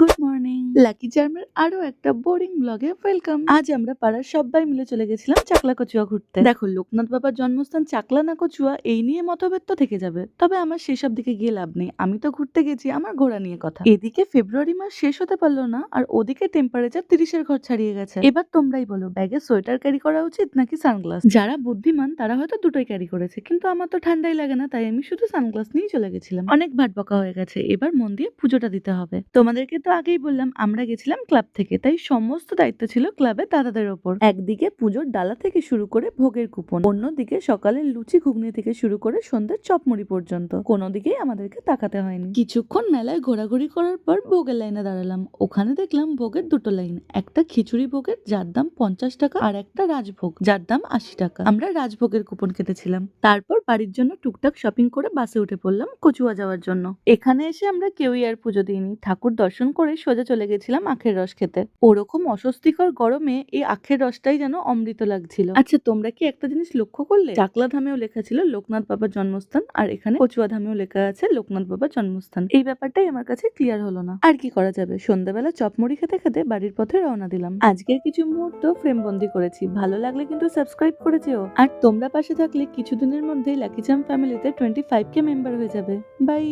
Good morning lucky চার্মের আরও একটা boring ব্লগে ওয়েলকাম আজ আমরা পাড়ার সবাই মিলে চলে গেছিলাম চাকলা কচুয়া ঘুরতে। দেখো লোকনাথ বাবার জন্মস্থান চাকলা না কচুয়া এই নিয়ে মতভেদ তো থেকে যাবে। তবে আমার সেসব দিকে গিয়ে লাভ নেই। আমি তো ঘুরতে গেছি আমার ঘোরা নিয়ে কথা। এদিকে ফেব্রুয়ারি মাস শেষ হতে পারল না আর ওদিকে টেম্পারেচার তিরিশের ঘর ছাড়িয়ে গেছে। এবার তোমরাই বলো ব্যাগে সোয়েটার ক্যারি করা উচিত নাকি সানগ্লাস যারা বুদ্ধিমান তারা হয়তো দুটোই ক্যারি করেছে কিন্তু আমার তো ঠান্ডাই লাগে না তাই আমি শুধু সানগ্লাস নিয়ে চলে গেছিলাম। অনেক ভাট বকা হয়ে গেছে এবার মন দিয়ে পুজোটা দিতে হবে। তোমাদেরকে তো আগেই বললাম, আমরা গেছিলাম ক্লাব থেকে, তাই সমস্ত দায়িত্ব ছিল ক্লাবের দাদাদের ওপর। একদিকে পুজোর ডালা থেকে শুরু করে ভোগের কুপন, অন্যদিকে সকালের লুচি ঘুগনি থেকে শুরু করে সন্ধ্যের চপমুড়ি পর্যন্ত কোনো দিকেই আমাদেরকে তাকাতে হয়নি। কিছুক্ষণ মেলায় ঘোরাঘুরি করার পর ভোগের লাইনে দাঁড়ালাম, ওখানে দেখলাম ভোগের দুটো লাইন, একটা খিচুড়ি ভোগের, যার দাম পঞ্চাশ টাকা, আর একটা রাজভোগ, যার দাম আশি টাকা। আমরা রাজভোগের কুপন কেটেছিলাম, তারপর বাড়ির জন্য টুকটাক শপিং করে বাসে উঠে পড়লাম কচুয়া যাওয়ার জন্য। এখানে এসে আমরা কেউই আর পুজো দিইনি, ঠাকুর দর্শন করে সোজা চলে গেছিলাম আখের রস খেতে। ওরকম অস্বস্তিকর গরমে এই আখের রসটাই যেন অমৃত লাগছিল। আচ্ছা তোমরা কি একটা জিনিস লক্ষ্য করলে? চাকলা ধামেও লেখা ছিল লোকনাথ বাবার জন্মস্থান আর এখানে কচুয়া ধামেও লেখা আছে লোকনাথ বাবার জন্মস্থান। এই ব্যাপারটাই আমার কাছে ক্লিয়ার হলো না। আর কি করা যাবে? সন্ধ্যাবেলা চপমুড়ি খেতে খেতে বাড়ির পথে রওনা দিলাম। আজকের কিছু মুহূর্ত ফ্রেম বন্দি করেছি। ভালো লাগলে কিন্তু সাবস্ক্রাইব করে যেও। আর তোমরা পাশে থাকলে কিছুদিনের মধ্যেই লাকি চাম ফ্যামিলিতে টোয়েন্টি ফাইভ কে মেম্বার হয়ে যাবে। বাই।